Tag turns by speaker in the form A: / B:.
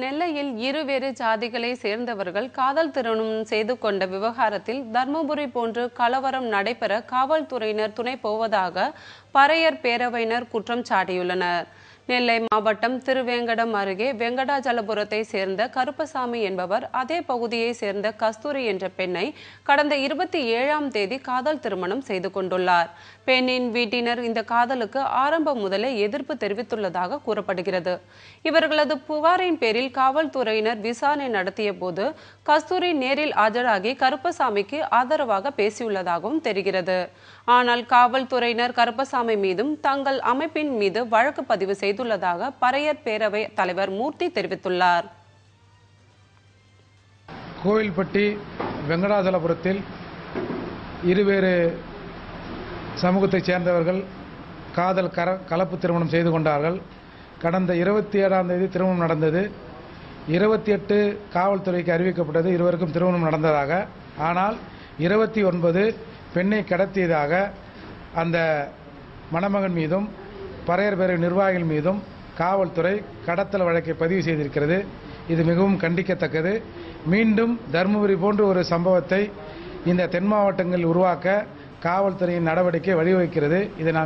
A: நெல்லையில் இருவேறு ஜாதிகளை சேர்ந்தவர்கள் காதல் திருமணம் செய்து கொண்ட விவகாரத்தில் தர்மபுரி போன்று கலவரம் நடைபெற காவல்துறையினர் துணை போவதாக பறையர் பேரவையினர் குற்றம் சாட்டியுள்ளனர். நெல்லை மாவட்டம் திருவேங்கடம் அருகே வெங்கடாஜலபுரத்தை சேர்ந்த கருப்பசாமி என்பவர் அதே பகுதியை சேர்ந்த கஸ்தூரி என்ற பெண்ணை கடந்த இருபத்தி ஏழாம் தேதி காதல் திருமணம் செய்து கொண்டுள்ளார். பெண்ணின் வீட்டினர் இந்த காதலுக்கு ஆரம்பம் முதலே எதிர்ப்பு தெரிவித்துள்ளதாக கூறப்படுகிறது. இவர்களது புகாரின் பேரில் காவல்துறையினர் விசாரணை நடத்திய போது கஸ்தூரி நேரில் ஆஜராகி கருப்பசாமிக்கு ஆதரவாக பேசியுள்ளதாகவும் தெரிகிறது. ஆனால் காவல்துறையினர் கருப்பசாமி மீதும் தங்கள் அமைப்பின் மீது வழக்கு பதிவு செய்து செய்துள்ளதாக பறையர் பேரவை தலைவர் மூர்த்தி தெரிவித்துள்ளார்.
B: கோவில்பட்டி வெங்கடாசலபுரத்தில் இருவேறு சமூகத்தைச் சேர்ந்தவர்கள் காதல் கர கலப்பு திருமணம் செய்து கொண்டார்கள். கடந்த இருபத்தி ஏழாம் தேதி திருமணம் நடந்தது. இருபத்தி எட்டு காவல்துறைக்கு அறிவிக்கப்பட்டது இருவருக்கும் திருமணம் நடந்ததாக. ஆனால் இருபத்தி ஒன்பது பெண்ணை கடத்தியதாக அந்த மணமகன் மீதும் பறையர் பேரவை நிர்வாகிகள் மீதும் காவல்துறை கடத்தல் வழக்கை பதிவு செய்திருக்கிறது. இது மிகவும் கண்டிக்கத்தக்கது. மீண்டும் தருமபுரி போன்ற ஒரு சம்பவத்தை இந்த தென் மாவட்டங்களில் உருவாக்க காவல்துறையின் நடவடிக்கை வழிவகுக்கிறது. இதை நான்